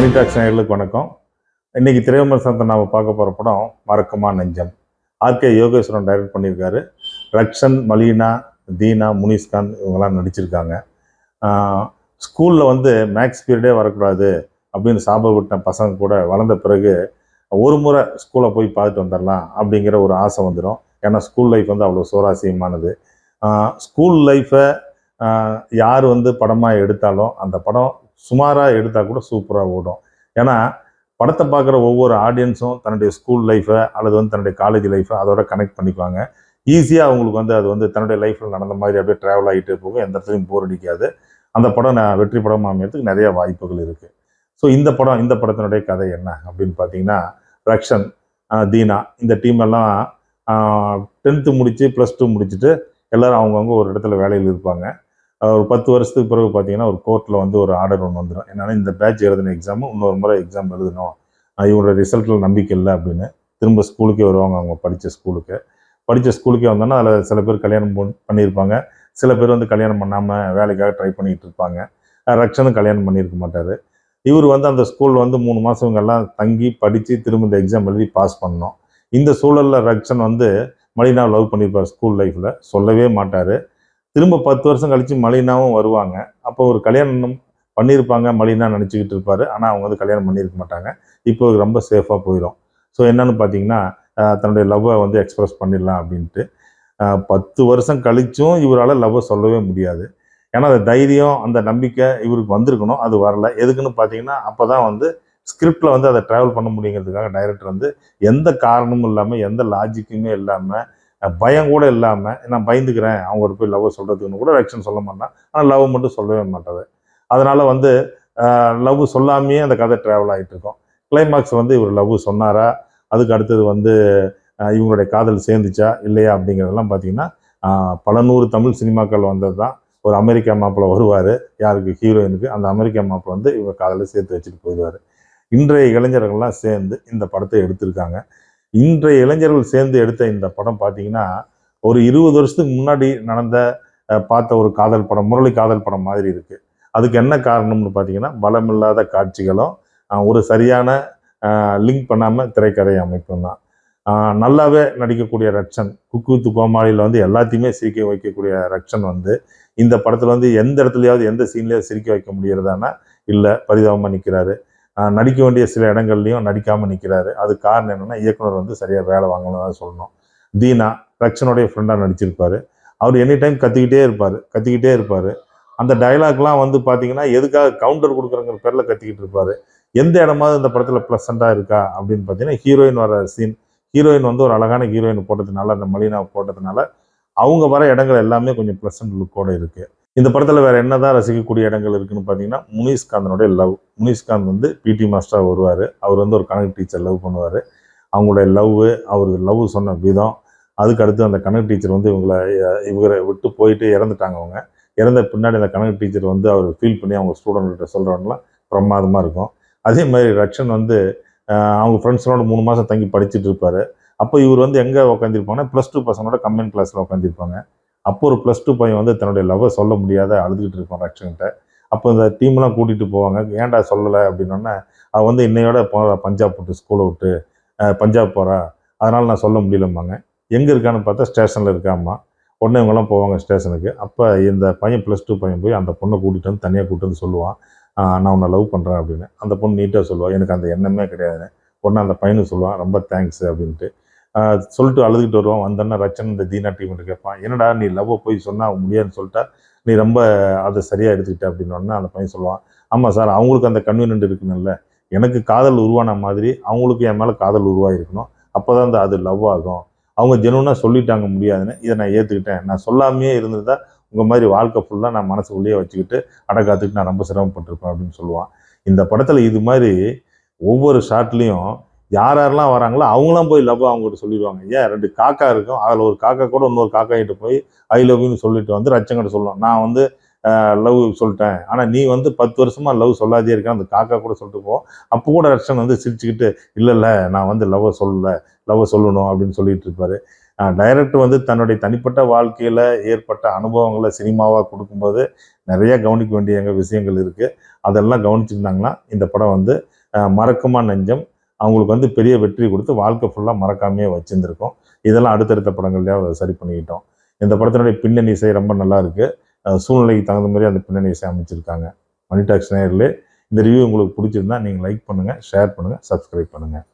மணி tax வணக்கம். வணக்கம் இன்னைக்கு திரைவிமர்சனத்தை நாம் பார்க்க போகிற படம் மறக்குமா நெஞ்சம். ஆர்கே யோகேஸ்வரன் டைரக்ட் பண்ணியிருக்காரு. ரக்ஷன் மலீனா தீனா முனிஸ்கான் இவங்கெல்லாம் நடிச்சிருக்காங்க. ஸ்கூலில் வந்து மேக்ஸ் பீரியடே வரக்கூடாது அப்படின்னு விட்ட பசங்க கூட வளர்ந்த பிறகு ஒரு முறை ஸ்கூலை போய் பார்த்துட்டு வந்துடலாம் அப்படிங்கிற ஒரு ஆசை வந்துடும் ஏன்னா ஸ்கூல் லைஃப் வந்து அவ்வளோ சுவாரஸ்யமானது ஸ்கூல் லைஃப்பை யார் வந்து படமாக எடுத்தாலும் அந்த படம் சுமாராக எடுத்தால் கூட சூப்பராக ஓடும். ஏன்னா படத்தை பார்க்குற ஒவ்வொரு ஆடியன்ஸும் தன்னுடைய ஸ்கூல் லைஃப்பை அல்லது வந்து தன்னுடைய காலேஜ் லைஃப்பை அதோட கனெக்ட் பண்ணிக்குவாங்க. ஈஸியாக அவங்களுக்கு வந்து அது வந்து தன்னுடைய லைஃப்பில் நடந்த மாதிரி அப்படியே ட்ராவல் ஆகிட்டே போகும். எந்த இடத்துலையும் போர் அடிக்காது. அந்த படம் நான் வெற்றி படம் அமையறதுக்கு நிறைய வாய்ப்புகள் இருக்குது ஸோ இந்த படம் இந்த படத்தினுடைய கதை என்ன அப்படின்னு பார்த்தீங்கன்னா ரக்ஷன் தீனா இந்த டீம் எல்லாம் டென்த்து முடித்து ப்ளஸ் டூ முடிச்சுட்டு எல்லாரும் அவங்கவுங்க ஒரு இடத்துல வேலையில் இருப்பாங்க. ஒரு பத்து வருஷத்துக்கு பிறகு பார்த்தீங்கன்னா ஒரு கோர்ட்டில் வந்து ஒரு ஆர்டர் ஒன்று வந்துடும் என்னன்னா இந்த பேட்ச் எழுதின எக்ஸாமு இன்னொரு முறை எக்ஸாம் எழுதணும். இவரோட இவங்களோட ரிசல்ட்டில் நம்பிக்கை இல்லை அப்படின்னு. திரும்ப ஸ்கூலுக்கே வருவாங்க அவங்க படித்த ஸ்கூலுக்கு படித்த ஸ்கூலுக்கே வந்தோன்னா அதில் சில பேர் கல்யாணம் பண்ணியிருப்பாங்க. சில பேர் வந்து கல்யாணம் பண்ணாமல் வேலைக்காக ட்ரை பண்ணிகிட்டு இருப்பாங்க. ரக்ஷனும் கல்யாணம் பண்ணியிருக்க மாட்டார். இவர் வந்து அந்த ஸ்கூலில் வந்து மூணு மாதம் இவங்கெல்லாம் தங்கி படித்து திரும்ப இந்த எக்ஸாம் எழுதி பாஸ் பண்ணோம் இந்த சூழலில் ரக்ஷன் வந்து மலினா லவ் பண்ணியிருப்பார் ஸ்கூல் லைஃப்பில் சொல்லவே மாட்டார். திரும்ப பத்து வருஷம் கழித்து மலினாவும் வருவாங்க. அப்போ ஒரு கல்யாணம் பண்ணியிருப்பாங்க மலினா நினச்சிக்கிட்டு இருப்பார். ஆனால் அவங்க வந்து கல்யாணம் பண்ணியிருக்க மாட்டாங்க. இப்போ ரொம்ப சேஃபாக போயிடும் ஸோ என்னன்னு பார்த்தீங்கன்னா தன்னுடைய லவ்வை வந்து எக்ஸ்பிரஸ் பண்ணிடலாம் அப்படின்ட்டு. பத்து வருஷம் கழிச்சும் இவரால் லவ்வை சொல்லவே முடியாது. ஏன்னா அந்த தைரியம் அந்த நம்பிக்கை இவருக்கு வந்திருக்கணும். அது வரல. எதுக்குன்னு பார்த்தீங்கன்னா அப்போ தான் வந்து ஸ்கிரிப்டில் வந்து அதை ட்ராவல் பண்ண முடியுங்கிறதுக்காக டைரக்டர் வந்து எந்த காரணமும் இல்லாமல் எந்த லாஜிக்குமே இல்லாமல் பயம் கூட இல்லாமல் நான் பயந்துக்கிறேன். அவங்கள்ட்ட போய் லவ் சொல்கிறதுக்குன்னு கூட ஆக்ஷன் சொல்ல மாட்டேன். ஆனால் லவ் மட்டும் சொல்லவே மாட்டாரு அதனால் வந்து லவ் சொல்லாமையே அந்த கதை ட்ராவல் ஆகிட்டு இருக்கும். கிளைமாக்ஸ் வந்து இவர் லவ் சொன்னாரா? அதுக்கு அடுத்தது வந்து இவங்களுடைய காதல் சேர்ந்துச்சா? இல்லையா? அப்படிங்கிறதெல்லாம் பார்த்தீங்கன்னா பல நூறு தமிழ் சினிமாக்கள் வந்தது தான் ஒரு அமெரிக்கா மாப்பிள்ளை வருவார். யாருக்கு? ஹீரோயினுக்கு. அந்த அமெரிக்கா மாப்பிள்ளை வந்து இவங்க காதலை சேர்த்து வச்சுட்டு போயிடுவார். இன்றைய இளைஞர்கள்லாம் சேர்ந்து இந்த படத்தை எடுத்திருக்காங்க. இன்றைய இளைஞர்கள் சேர்ந்து எடுத்த இந்த படம் பார்த்தீங்கன்னா ஒரு இருபது வருஷத்துக்கு முன்னாடி நடந்த பார்த்த ஒரு காதல் படம் முரளி காதல் படம் மாதிரி இருக்குது அதுக்கு என்ன காரணம்னு பார்த்தீங்கன்னா பலமில்லாத காட்சிகளும் ஒரு சரியான லிங்க் பண்ணாமல் திரைக்கதை அமைப்பும் தான். நல்லாவே நடிக்கக்கூடிய ரக்ஷன் குக்கு வித்து கோமாளியில் வந்து எல்லாத்தையுமே சிரிக்க வைக்கக்கூடிய ரக்ஷன் வந்து இந்த படத்தில் வந்து எந்த இடத்துலையாவது எந்த சீன்லேயாவது சிரிக்க வைக்க முடியறதானா? இல்லை பரிதாபமாக நிற்கிறாரு நடிக்க வேண்டிய சில இடங்கள்லையும் நடிக்காமல் நிற்கிறாரு அது காரணம் என்னென்னா இயக்குனர் வந்து சரியாக வேலை வாங்கணும்னு சொல்லணும். தீனா ரக்ஷனுடைய ஃப்ரெண்டாக நடிச்சிருப்பார். அவர் எனி டைம் கத்திக்கிட்டே இருப்பார் கத்திக்கிட்டே இருப்பார். அந்த டயலாக்லாம் வந்து பார்த்தீங்கன்னா எதுக்காக கவுண்டர் கொடுக்குறங்கிற பேரில் கத்திக்கிட்டு இருப்பார். எந்த இடமாவது இந்த படத்தில் ப்ளசண்ட்டாக இருக்கா அப்படின்னு பார்த்தீங்கன்னா ஹீரோயின் வர சீன் ஹீரோயின் வந்து ஒரு அழகான ஹீரோயின் போட்டதுனால அந்த மலினா போட்டதுனால அவங்க வர இடங்கள் எல்லாமே கொஞ்சம் ப்ளசண்ட் லுக்கோட இருக்குது இந்த படத்தில் வேறு என்னதான் ரசிக்கக்கூடிய இடங்கள் இருக்குன்னு பார்த்தீங்கன்னா முனிஷ்காந்தனுடைய லவ். முனிஷ்காந்த் வந்து பிடி மாஸ்டராக வருவார். அவர் வந்து ஒரு கணக்கு டீச்சர் லவ் பண்ணுவார். அவங்களுடைய லவ் அவர் லவ் சொன்ன விதம். அதுக்கு அடுத்து அந்த கணக்கு டீச்சர் வந்து இவங்களை இவரை விட்டு போயிட்டு இறந்துட்டாங்க அவங்க. இறந்த பின்னாடி அந்த கணக்கு டீச்சர் வந்து அவர் ஃபீல் பண்ணி அவங்க ஸ்டூடெண்ட்கிட்ட சொல்கிறவங்களாம் பிரமாதமாக இருக்கும். அதே மாதிரி ரக்ஷன் வந்து அவங்க ஃப்ரெண்ட்ஸோட மூணு மாதம் தங்கி படிச்சுட்டு இருப்பார். அப்போ இவர் வந்து எங்கே உட்காந்துருப்பாங்கன்னா ப்ளஸ் டூ பசங்களோட கம்பைன் கிளாஸில் உட்காந்துருப்பாங்க அப்போ ஒரு ப்ளஸ் டூ பையன் வந்து தன்னுடைய லவ்வை சொல்ல முடியாத அழுதுகிட்டு இருப்பான் ரக்ஷன்கிட்ட. அப்போ இந்த டீம்லாம் கூட்டிகிட்டு போவாங்க. ஏன்டா சொல்லலை அப்படின்னோடனே அவள் வந்து இன்னையோட போகிறா பஞ்சாப் விட்டு ஸ்கூலை விட்டு பஞ்சாப் போகிறா அதனால் நான் சொல்ல முடியலம்பாங்க. எங்கே இருக்கான்னு பார்த்தா ஸ்டேஷனில் இருக்காம்மா உடனே இவங்கெல்லாம் போவாங்க ஸ்டேஷனுக்கு அப்போ இந்த பையன் ப்ளஸ் டூ பையன் போய் அந்த பொண்ணை கூட்டிகிட்டு வந்து தனியாக கூப்பிட்டு வந்து சொல்லுவான் நான் உன்னை லவ் பண்ணுறேன் அப்படின்னு. அந்த பொண்ணு நீட்டாக சொல்லுவாள் எனக்கு அந்த எண்ணமே கிடையாது உடனே அந்த பையனுக்கு சொல்லுவான் ரொம்ப தேங்க்ஸ் அப்படின்ட்டு. சொல்லிட்டு அழுதுகிட்டு வருவான். வந்தோன்னா ரச்சன் இந்த தீனா டீம்கிட்ட கேட்பான் என்னடா நீ லவ்வை போய் சொன்னால் முடியாதுன்னு சொல்லிட்டா நீ ரொம்ப அதை சரியாக எடுத்துக்கிட்ட அப்படின்னு அந்த பையன் சொல்லுவான். ஆமாம் சார் அவங்களுக்கு அந்த கன்வீனியன்ட் இருக்குன்னு எனக்கு காதல் உருவான மாதிரி அவங்களுக்கு என் மேலே காதல் உருவாகிருக்கணும். அப்போ தான் அந்த அது லவ் ஆகும். அவங்க ஜெனுவனாக சொல்லிட்டாங்க முடியாதுன்னு இதை நான் ஏற்றுக்கிட்டேன் நான் சொல்லாமையே இருந்ததா உங்கள் மாதிரி வாழ்க்கை ஃபுல்லாக நான் மனசுக்குள்ளேயே வச்சுக்கிட்டு அடக்காத்துக்கு நான் ரொம்ப சிரமப்பட்டிருப்பேன் அப்படின்னு சொல்லுவான். இந்த படத்தில் இது மாதிரி ஒவ்வொரு ஷாட்லேயும் யார் யாரெல்லாம் வராங்களோ அவங்களாம் போய் லவ் அவங்ககிட்ட சொல்லிடுவாங்க. ஏன் ரெண்டு காக்கா இருக்கும்? அதில் ஒரு காக்கா கூட இன்னொரு காக்கா கிட்ட போய் ஐ லவ்னு சொல்லிட்டு வந்து ரச்சங்கிட்ட சொல்லுவான். நான் வந்து லவ் சொல்லிட்டேன். ஆனால் நீ வந்து பத்து வருஷமாக லவ் சொல்லாதே இருக்கேன் அந்த காக்கா கூட சொல்லிட்டு போ. அப்போ கூட ரச்சன் வந்து சிரிச்சுக்கிட்டு இல்லை இல்லை நான் வந்து லவ்வை சொல்லலை. லவ்வை சொல்லணும் அப்படின்னு சொல்லிட்டு இருப்பாரு. டைரக்டர் வந்து தன்னுடைய தனிப்பட்ட வாழ்க்கையில் ஏற்பட்ட அனுபவங்களை சினிமாவாக கொடுக்கும்போது நிறைய கவனிக்க வேண்டிய எங்க விஷயங்கள் இருக்குது அதெல்லாம் கவனிச்சிருந்தாங்கன்னா இந்த படம் வந்து மறக்குமா நெஞ்சம். அவங்களுக்கு வந்து பெரிய வெற்றி கொடுத்து வாழ்க்கை ஃபுல்லாக மறக்காமையே வச்சுருந்துருக்கோம். இதெல்லாம் அடுத்தடுத்த படங்கள்லேயே சரி பண்ணிக்கிட்டோம். இந்த படத்தினுடைய பின்னணி இசை ரொம்ப நல்லா இருக்குது சூழ்நிலைக்கு தகுந்த மாதிரி அந்த பின்னணி இசை அமைச்சிருக்காங்க. மணி டாக்ஸ் நேயர்களே இந்த ரிவ்யூ உங்களுக்கு பிடிச்சிருந்தா நீங்கள் லைக் பண்ணுங்கள் ஷேர் பண்ணுங்கள் சப்ஸ்கிரைப் பண்ணுங்கள்